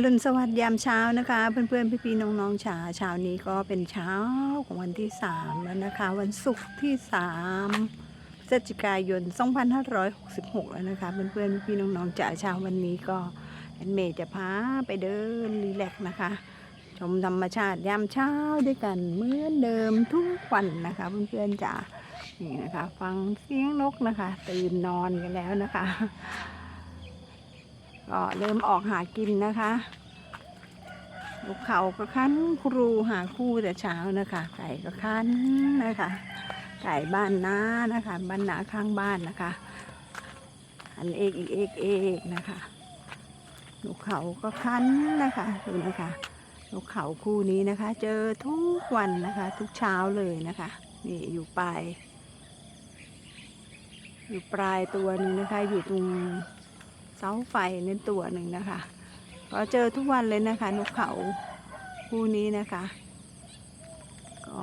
อรุณสวัสดิ์ยามเช้านะคะ เพื่อนๆ พี่ๆ น้องๆชาเช้านี้ก็เป็นเช้าของวันที่3แล้วนะคะ วันศุกร์ที่3พฤศจิกายน 2566 แล้วนะคะ เพื่อนๆ พี่ๆ น้องๆจ๋าเช้าวันนี้ก็แอนเมย์จะพาไปเดินรีแลกนะคะ ชมธรรมชาติยามเช้าด้วยกันเหมือนเดิมทุกวันนะคะ เพื่อนๆจ๋านี่นะคะ ฟังเสียงนกนะคะ ตื่นนอนกันแล้วนะคะ ก็เริ่มออกหากินนะคะลูกเขาก็คั้นครูหาคู่แต่เช้านะคะ ไก่ก็คั้นนะคะ ไก่บ้านน้านะคะ บ้านน้าข้างบ้านนะคะ อันเอกอีกเอกเอกนะคะลูกเขาก็คั้นนะคะดูนะคะลูกเขาคู่นี้นะคะ เจอทุกวันนะคะ ทุกเช้าเลยนะคะ นี่อยู่ปลาย อยู่ปลายตัวนึงนะคะ อยู่ตรง เสาไฟในตัวหนึ่งนะคะก็เจอทุกวันเลยนะคะ นกเขาคู่นี้นะคะ ก็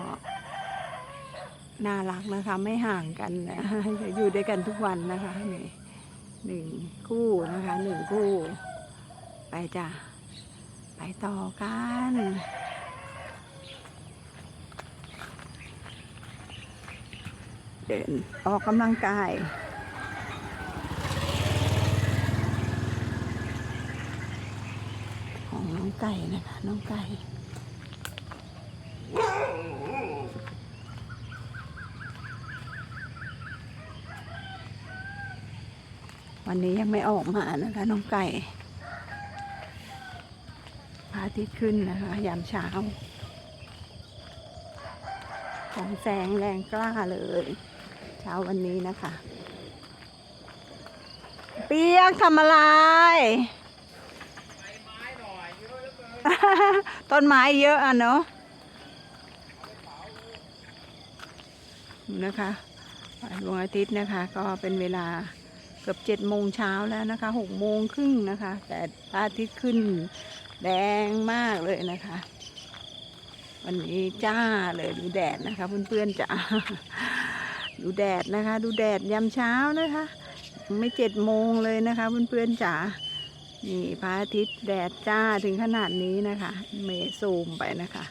น่ารักนะคะ ไม่ห่างกันนะจะอยู่ด้วยกันทุกวันนะคะนี่หนึ่งคู่นะคะหนึ่งคู่ ไปจ้ะไปต่อกันเดินออกกำลังกาย ของน้องไก่นะคะ น้องไก่วันนี้ยังไม่ออกมานะคะ น้องไก่พระอาทิตย์ขึ้นนะคะ ยามเช้า ของแสงแรงกล้าเลย เช้าวันนี้นะคะ เปียกทำอะไร ต้นไม้เยอะอะเนาะนะคะดวงอาทิตย์นะคะก็เป็นเวลาเกือบเจ็ดโมงเช้าแล้วนะคะหกโมงครึ่งนะคะ แต่พระอาทิตย์ขึ้นแดงมากเลยนะคะ วันนี้จ้าเลยดูแดดนะคะ เพื่อนๆจ้าดูแดดนะคะ ดูแดดยามเช้านะคะ ไม่เจ็ดโมงเลยนะคะ เพื่อนๆจ๋า นี่พระอาทิตย์แดดจ้าถึงขนาดนี้นะคะ เมย์ซูมไปนะคะ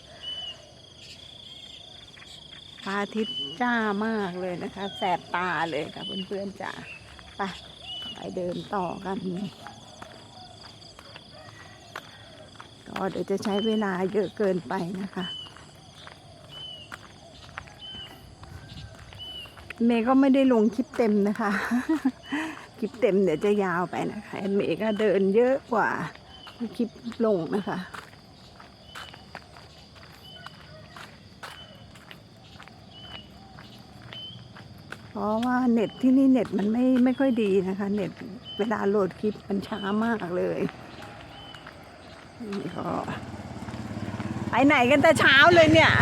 พระอาทิตย์จ้ามากเลยนะคะ แสบตาเลยค่ะเพื่อนๆจ้าไปไปเดินต่อกันก็เดี๋ยวจะใช้เวลาเยอะเกินไปนะคะ เมย์ก็ไม่ได้ลงคลิปเต็มนะคะ คลิปเต็มเดี๋ยวจะยาวไปนะคะแอนเมก็เดินเยอะกว่าคลิปลงนะคะเพราะว่าเน็ตที่นี่เน็ตมันไม่ไม่ค่อยดีนะคะ เน็ตเวลาโหลดคลิปมันช้ามากเลยนี่ก็ไปไหนกันแต่เช้าเลยเนี่ย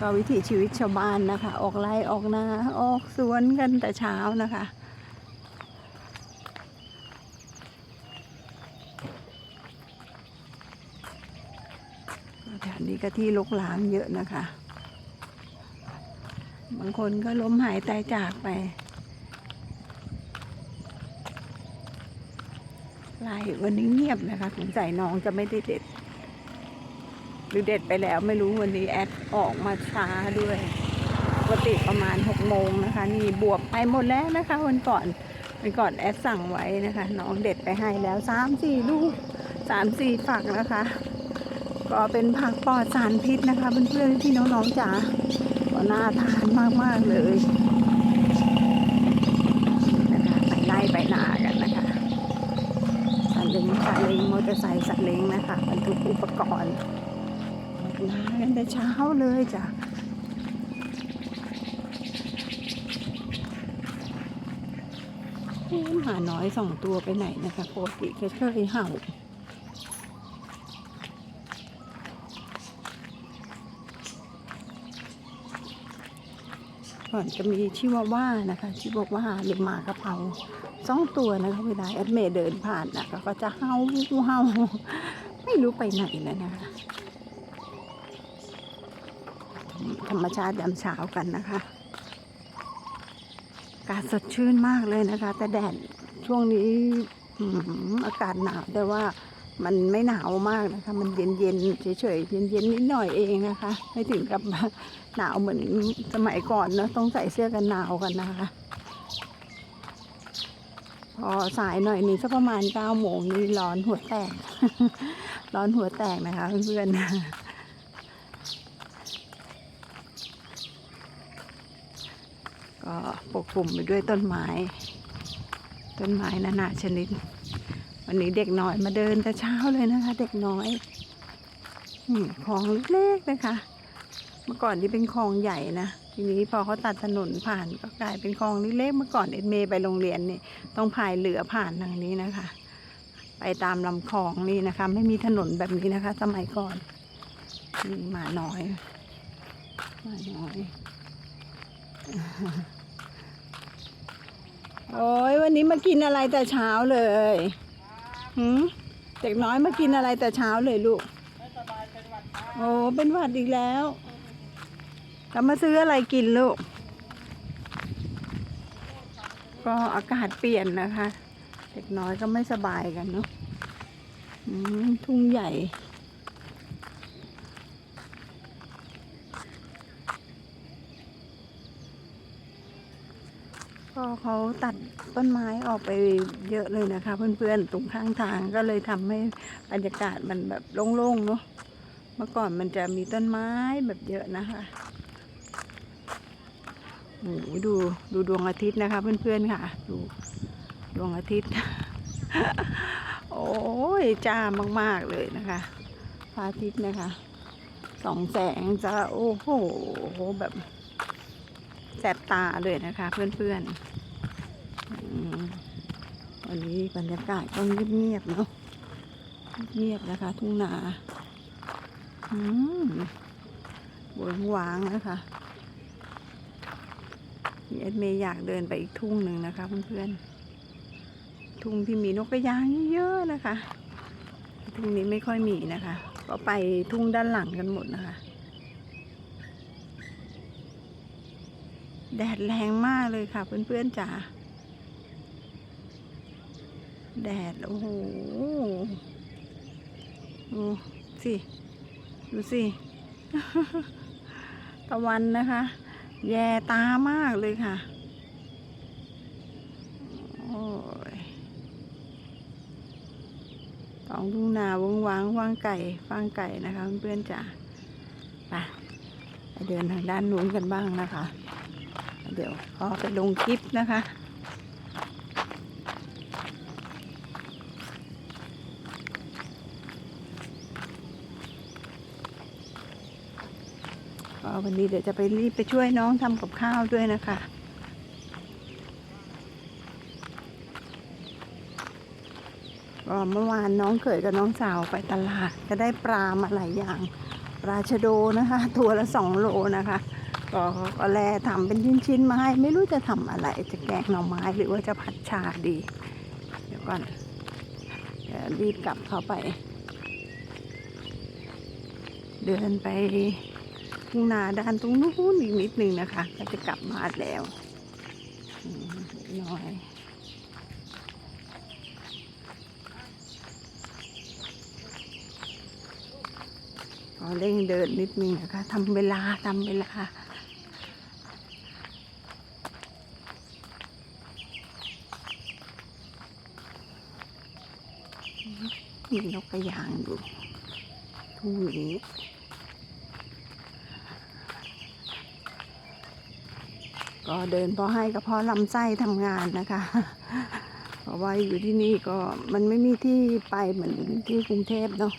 ก็วิถีชีวิตชาวบ้านนะคะ ออกไร่ออกนาออกสวนกันแต่เช้านะคะ แถวนี้ก็ที่ลกล้างเยอะนะคะ บางคนก็ล้มหายตายจากไปไล่วันนี้เงียบนะคะสงสัยน้องจะไม่ได้เด็ด หรือเด็ดไปแล้วไม่รู้วันนี้แอดออกมาช้าด้วยปกติประมาณหกโมงนะคะ นี่บวบไปหมดแล้วนะคะวันก่อนวันก่อนแอดสั่งไว้นะคะ น้องเด็ดไปให้แล้วสามสี่ลูกสามสี่ฝักนะคะ ก็เป็นผักปลอดสารพิษนะคะเพื่อนๆที่น้องๆจ๋าก็น่าทานมากๆเลยนะคะไปไล่ไปนากันนะคะซาเล้งซาเล้งมอเตอร์ไซค์ซาเล้งนะคะบรรทุกอุปกรณ์ มากันแต่เช้าเลยจ้ะหมาน้อยสองตัวไปไหนนะคะปกติเคยเคยเห่าก่อนจะมีชิวาว่านะคะชิวาว่าหรือหมากระเพราสองตัวนะคะเวลาแอดเมย์เดินผ่านนะก็จะเห่าเห่าไม่รู้ไปไหนแล้วนะคะ ธรรมชาติยามเช้ากันนะคะ อากาศสดชื่นมากเลยนะคะ แต่แดดช่วงนี้อากาศหนาวแต่ว่ามันไม่หนาวมากนะคะ มันเย็นเย็นๆเฉยๆเย็นเย็นๆนิดหน่อยเองนะคะ ไม่ถึงกับหนาวเหมือนสมัยก่อนเนะต้องใส่เสื้อกันหนาวกันนะคะ พอสายหน่อยนึงสักประมาณเก้าโมงนี่ร้อนหัวแตก ร้อนหัวแตกนะคะเพื่อนๆ ก็ปกคลุมไปด้วยต้นไม้ ต้นไม้นานาชนิด วันนี้เด็กน้อยมาเดินแต่เช้าเลยนะคะ เด็กน้อยคลองเล็กๆนะคะ เมื่อก่อนที่เป็นคลองใหญ่นะทีนี้พอเขาตัดถนนผ่านก็กลายเป็นคลองเล็กๆเมื่อก่อนเอ็ดเมย์ไปโรงเรียนนี่ต้องพายเรือผ่านทางนี้นะคะ ไปตามลำคลองนี่นะคะ ไม่มีถนนแบบนี้นะคะ สมัยก่อนนี่หมาน้อยหมาน้อย โอ้ยวันนี้มากินอะไรแต่เช้าเลยหืมเด็กน้อยมากินอะไรแต่เช้าเลยลูกโอ้เป็นหวัดอีกแล้วแล้วมาซื้ออะไรกินลูก ก็อากาศเปลี่ยนนะคะ เด็กน้อยก็ไม่สบายกันเนาะทุ่งใหญ่ ก็เขาตัดต้นไม้ออกไปเยอะเลยนะคะ เพื่อนๆตรงข้างทางก็เลยทำให้บรรยากาศมันแบบโล่งๆเนาะเมื่อก่อนมันจะมีต้นไม้แบบเยอะนะคะโอ้หดูดูดวงอาทิตย์นะคะ เพื่อนๆค่ะ ดูดวงอาทิตย์ โอ้ยจ้ามากๆเลยนะคะพระอาทิตย์นะคะสองแสงจะโอ้โหแบบแสบตาเลยนะคะ เพื่อนๆ วันนี้บรรยากาศก็เงียบๆเนาะเงียบนะคะ ทุ่งนาอืมเวิงวางนะคะมีเอ็ดเมย์อยากเดินไปอีกทุ่งหนึ่งนะคะเพื่อนๆ ทุ่งที่มีนกกระยางเยอะๆนะคะ ทุ่งนี้ไม่ค่อยมีนะคะ ก็ไปทุ่งด้านหลังกันหมดนะคะ แดดแรงมากเลยค่ะเพื่อนๆจ๋า แดด โอ้โห ดูสิ ดูสิ ตะวันนะคะ แย่ตามากเลยค่ะ โอ้ยท้องทุ่งนาวงวางวางไก่ฟางไก่นะคะเพื่อนๆจ๋าไปไปเดินทางด้านนู้นกันบ้างนะคะ เดี๋ยวก็ไปลงคลิปนะคะ วันนี้เดี๋ยวจะไปรีบไปช่วยน้องทำกับข้าวด้วยนะคะ ก็เมื่อวานน้องเขยกับน้องสาวไปตลาด ก็ได้ปลามาหลายอย่างปลาชะโดนะคะ ตัวละสองโลนะคะ ก็ก็แลทำเป็นชิ้นๆมาให้ ไม่รู้จะทำอะไร จะแกงหน่อไม้หรือว่าจะผัดชาดี เดี๋ยวก่อนรีบกลับเข้าไป เดินไป ทุ่งนาด้านตรงนู้นอีกนิดนึงนะคะ ก็จะกลับมาแล้วน้อยเร่งเดินนิดนึงนะคะทำเวลาทำเวลามีนกกระยางอยู่ทุ่งนี้ ก็เดินพอให้กับพ่อลำไส้ทำงานนะคะ เพราะว่าอยู่ที่นี่ก็มันไม่มีที่ไปเหมือนที่กรุงเทพเนาะ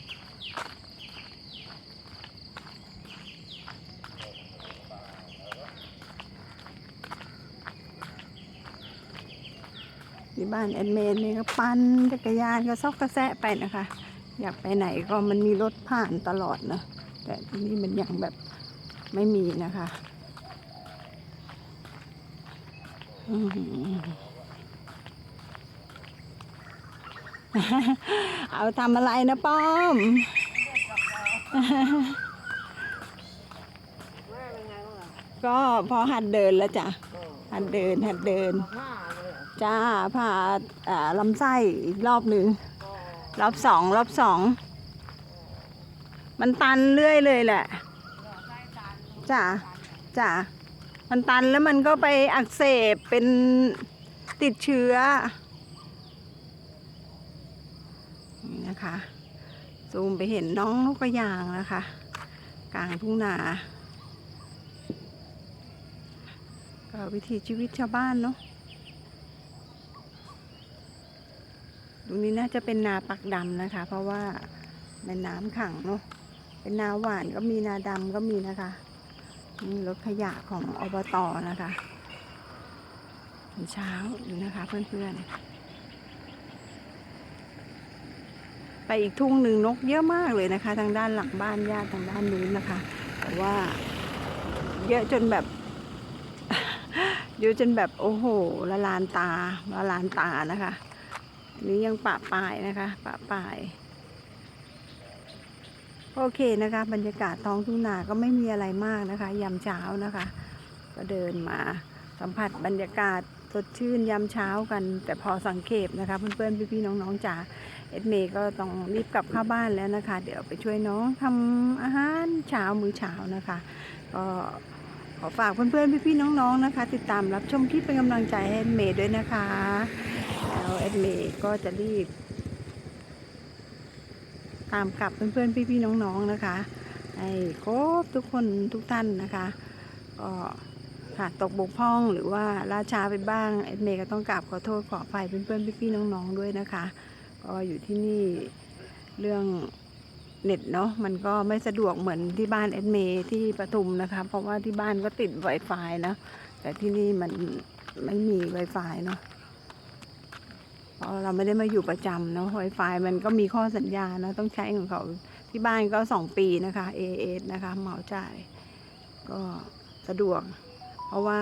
ที่บ้านแอดเมนนี่ก็ปั่นจักรยานก็ซอกกระแซะไปนะคะ อยากไปไหนก็มันมีรถผ่านตลอดนะแต่ที่นี่มันยังแบบไม่มีนะคะอืม เอาทำอะไรนะป้อมก็พอหัดเดินแล้วจ้ะ หัดเดิน หัดเดิน จ้าผ่าลำไส้อีกรอบหนึ่ง รอบสอง รอบสอง มันตันเรื่อยเลยแหละ จ้ะจ้ะ มันตันแล้วมันก็ไปอักเสบเป็นติดเชื้อ นี่นะคะ ซูมไปเห็นน้องนกกระยางนะคะ กลางทุ่งนา ก็วิถีชีวิตชาวบ้านเนาะตรงนี้น่าจะเป็นนาปักดำนะคะ เพราะว่าแม่น้ำขังเนาะเป็นนาหวานก็มีนาดำก็มีนะคะ นี่รถขยะของอบตนะคะเช้าอยู่นะคะเพื่อนๆ ไปอีกทุ่งหนึ่งนกเยอะมากเลยนะคะ ทางด้านหลังบ้านญาติทางด้านนู้นนะคะ แต่ว่าเยอะจนแบบเยอะจนแบบโอ้โหละลานตาละลานตานะคะนนี้ยังปะปลายนะคะ ปะปลาย โอเคนะคะ บรรยากาศท้องทุ่งนาก็ไม่มีอะไรมากนะคะ ยามเช้านะคะ ก็เดินมาสัมผัสบรรยากาศสดชื่นยามเช้ากัน แต่พอสังเกตนะคะ เพื่อนๆพี่ๆน้องๆจ๋าเอ็ดเมย์ก็ต้องรีบกลับเข้าบ้านแล้วนะคะ เดี๋ยวไปช่วยน้องทำอาหารเช้ามื้อเช้านะคะ ก็ขอฝากเพื่อนๆพี่ๆน้องๆนะคะ ติดตามรับชมคลิปเป็นกำลังใจให้เอ็ดเมย์ด้วยนะคะแล้วเอ็ดเมย์ก็จะรีบ ตามกลับเพื่อนๆพี่ๆน้องๆนะคะให้ครบทุกคนทุกท่านนะคะก็ขาดตกบกพร่องหรือว่าล่าช้าไปบ้างเอ็ดเมย์ก็ต้องกราบขอโทษขออภัยเพื่อนๆพี่ๆน้องๆด้วยนะคะ ก็อยู่ที่นี่เรื่องเน็ตเนาะมันก็ไม่สะดวกเหมือนที่บ้านเอ็ดเมย์ที่ปทุมนะคะ เพราะว่าที่บ้านก็ติด Wi-Fi นะแต่ที่นี่มันไม่มี Wi-Fi เนาะ เพราะเราไม่ได้มาอยู่ประจำนะ Wi-Fi มันก็มีข้อสัญญานะต้องใช้ของเขาที่บ้านก็สองปีนะคะ AS นะคะเหมาจ่าย ก็สะดวก เพราะว่า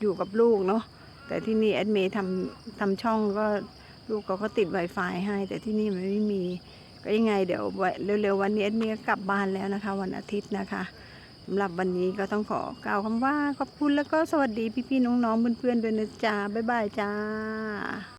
อยู่กับลูกเนาะแต่ที่นี่แอดเมย์ทำทำช่องก็ลูกเขาก็ติด Wi-Fi ให้ แต่ที่นี่มันไม่มีก็ยังไงเดี๋ยวเร็วๆวันนี้แอดเมย์ก็กลับบ้านแล้วนะคะ วันอาทิตย์นะคะสำหรับวันนี้ก็ต้องขอกล่าวคำว่าขอบคุณแล้วก็สวัสดีพี่ๆน้องๆเพื่อนๆด้วยนะจ๊ะบ๊ายบายจ้า